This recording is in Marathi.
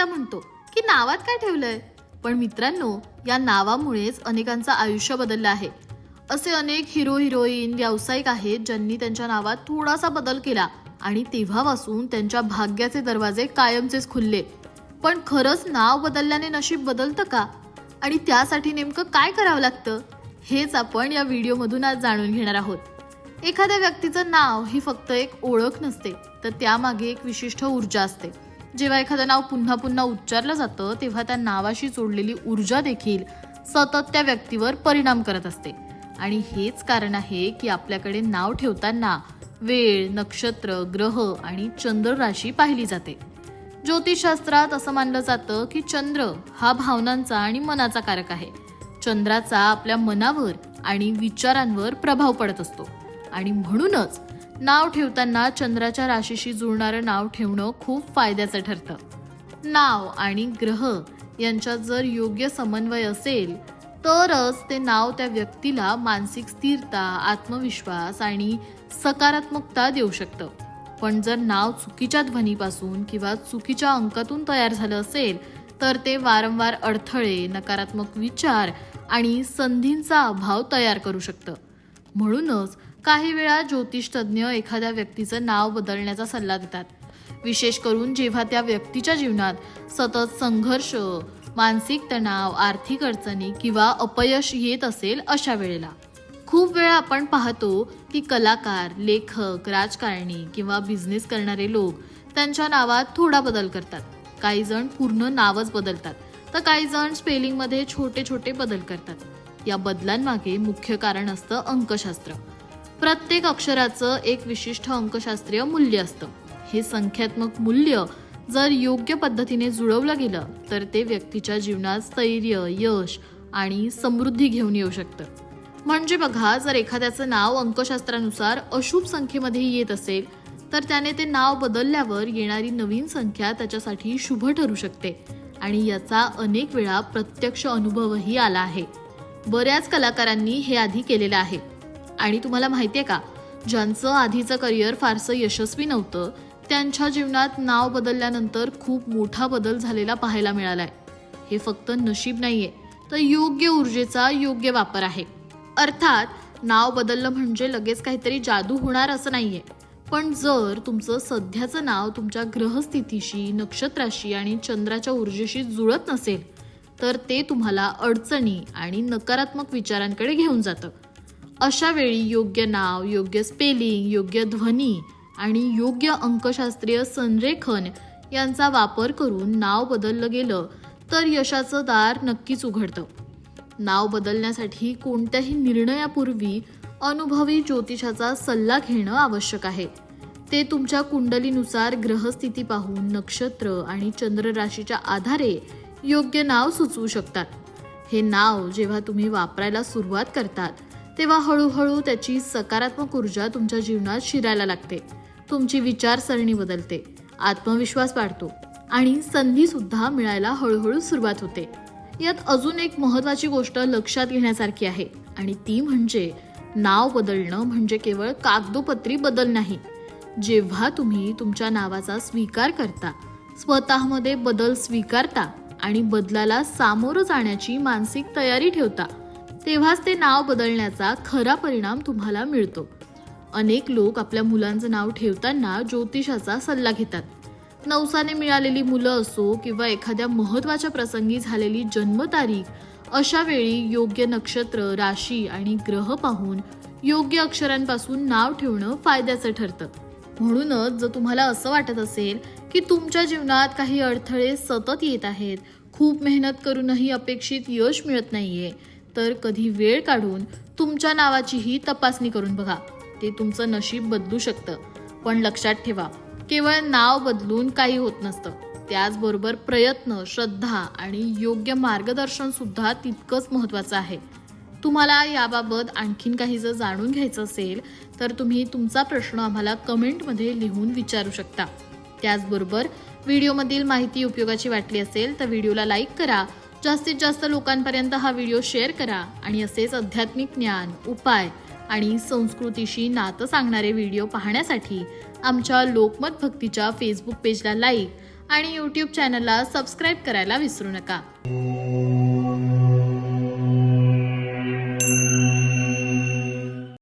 ऐकता म्हणतो की नावात काय ठेवलंय? पण मित्रांनो या नावामुळेच अनेकांचं आयुष्य बदललं आहे. असे अनेक हिरो हिरोईन व्यावसायिक आहेत ज्यांनी त्यांच्या नावात थोडासा बदल केला आणि तेव्हापासून त्यांच्या भाग्याचे दरवाजे कायमचेच खुलले. पण खरंच नाव बदलल्याने नशीब बदलतं का? आणि त्यासाठी नेमकं काय करावं लागतं? हेच आपण या व्हिडिओमधून आज जाणून घेणार आहोत. एखाद्या व्यक्तीचं नाव ही फक्त एक ओळख नसते तर त्यामागे एक विशिष्ट ऊर्जा असते. जेव्हा एखादं नाव पुन्हा पुन्हा उच्चारलं जातं तेव्हा त्या नावाशी जोडलेली ऊर्जा देखील सतत त्या व्यक्तीवर परिणाम करत असते. आणि हेच कारण आहे की आपल्याकडे नाव ठेवताना वेळ नक्षत्र ग्रह आणि चंद्र राशी पाहिली जाते. ज्योतिषशास्त्रात असं मानलं जातं की चंद्र हा भावनांचा आणि मनाचा कारक आहे. चंद्राचा आपल्या मनावर आणि विचारांवर प्रभाव पडत असतो. आणि म्हणूनच नाव ठेवताना चंद्राच्या राशीशी जुळणारं नाव ठेवणं खूप फायद्याचं ठरतं. नाव आणि ग्रह यांच्यात जर योग्य समन्वय असेल तरच ते नाव त्या व्यक्तीला मानसिक स्थिरता आत्मविश्वास आणि सकारात्मकता देऊ शकतं. पण जर नाव चुकीच्या ध्वनीपासून किंवा चुकीच्या अंकातून तयार झालं असेल तर ते वारंवार अडथळे नकारात्मक विचार आणि संधींचा अभाव तयार करू शकतं. म्हणूनच काही वेळा ज्योतिषतज्ञ एखाद्या व्यक्तीचं नाव बदलण्याचा सल्ला देतात. विशेष करून जेव्हा त्या व्यक्तीच्या जीवनात सतत संघर्ष मानसिक तणाव आर्थिक अडचणी किंवा अपयश येत असेल अशा वेळेला. खूप वेळा आपण पाहतो की कलाकार लेखक राजकारणी किंवा बिझनेस करणारे लोक त्यांच्या नावात थोडा बदल करतात. काही जण पूर्ण नावच बदलतात. तर काही जण स्पेलिंगमध्ये छोटे छोटे बदल करतात. या बदलांमागे मुख्य कारण असतं अंकशास्त्र. प्रत्येक अक्षराचं एक विशिष्ट अंकशास्त्रीय मूल्य असतं. हे संख्यात्मक मूल्य जर योग्य पद्धतीने जुळवलं गेलं तर ते व्यक्तीच्या जीवनात स्थैर्य यश आणि समृद्धी घेऊन येऊ शकतं. म्हणजे बघा जर एखाद्याचं नाव अंकशास्त्रानुसार अशुभ संख्येमध्ये येत असेल तर त्याने ते नाव बदलल्यावर येणारी नवीन संख्या त्याच्यासाठी शुभ ठरू शकते आणि याचा अनेक वेळा प्रत्यक्ष अनुभवही आला आहे. बऱ्याच कलाकारांनी हे आधी केलेलं आहे. आणि तुम्हाला माहिती आहे का ज्यांचं आधीचं करिअर फारसं यशस्वी नव्हतं त्यांच्या जीवनात नाव बदलल्यानंतर खूप मोठा बदल झालेला पाहायला मिळालाय. हे फक्त नशीब नाहीये तर योग्य ऊर्जेचा योग्य वापर आहे. अर्थात नाव बदललं म्हणजे लगेच काहीतरी जादू होणार असं नाहीये. पण जर तुमचं सध्याचं नाव तुमच्या ग्रहस्थितीशी नक्षत्राशी आणि चंद्राच्या ऊर्जेशी जुळत नसेल तर ते तुम्हाला अडचणी आणि नकारात्मक विचारांकडे घेऊन जातं. अशा वेळी योग्य नाव योग्य स्पेलिंग योग्य ध्वनी आणि योग्य अंकशास्त्रीय संरेखन यांचा वापर करून नाव बदललं गेलं तर यशाचं दार नक्कीच उघडतं. नाव बदलण्यासाठी कोणत्याही निर्णयापूर्वी अनुभवी ज्योतिषाचा सल्ला घेणं आवश्यक आहे. ते तुमच्या कुंडलीनुसार ग्रहस्थिती पाहून नक्षत्र आणि चंद्र राशीच्या आधारे योग्य नाव सुचवू शकतात. हे नाव जेव्हा तुम्ही वापरायला सुरुवात करतात तेव्हा हळूहळू त्याची सकारात्मक ऊर्जा तुमच्या जीवनात शिरायला लागते. तुमची विचारसरणी बदलते. आत्मविश्वास वाढतो. आणि संधीसुद्धा मिळायला हळूहळू सुरुवात होते. यात अजून एक महत्त्वाची गोष्ट लक्षात घेण्यासारखी आहे. आणि ती म्हणजे नाव बदलणं म्हणजे केवळ कागदोपत्री बदल नाही. जेव्हा तुम्ही तुमच्या नावाचा स्वीकार करता स्वतःमध्ये बदल स्वीकारता आणि बदलाला सामोरं जाण्याची मानसिक तयारी ठेवता तेव्हाच ते नाव बदलण्याचा खरा परिणाम तुम्हाला मिळतो. अनेक लोक आपल्या मुलांचं नाव ठेवताना ज्योतिषाचा सल्ला घेतात. नवसाने मिळालेली मुलं असो किंवा एखाद्या महत्त्वाच्या प्रसंगी झालेली जन्मतारीख अशा वेळी योग्य नक्षत्र राशी आणि ग्रह पाहून योग्य अक्षरांपासून नाव ठेवणं फायद्याचं ठरतं. म्हणूनच जर तुम्हाला असं वाटत असेल की तुमच्या जीवनात काही अडथळे सतत येत आहेत खूप मेहनत करूनही अपेक्षित यश मिळत नाहीये तर कधी वेळ काढून तुमच्या नावाचीही तपासणी करून बघा. ते तुमचं नशीब बदलू शकतं. पण लक्षात ठेवा केवळ नाव बदलून काही होत नसतं. त्याचबरोबर प्रयत्न श्रद्धा आणि योग्य मार्गदर्शन सुद्धा तितकंच महत्त्वाचं आहे. तुम्हाला याबाबत आणखीन काही जर जाणून घ्यायचं असेल तर तुम्ही तुमचा प्रश्न आम्हाला कमेंटमध्ये लिहून विचारू शकता. त्याचबरोबर व्हिडिओमधील माहिती उपयोगाची वाटली असेल तर व्हिडिओला लाईक करा. जास्तीत जास्त लोकांपर्यंत हा व्हिडिओ शेअर करा आणि असेच आध्यात्मिक ज्ञान उपाय आणि संस्कृतीशी नातं सांगणारे व्हिडिओ पाहण्यासाठी आमच्या लोकमत भक्तीच्या फेसबुक पेजला लाईक आणि यूट्यूब चॅनलला सबस्क्राईब करायला विसरू नका.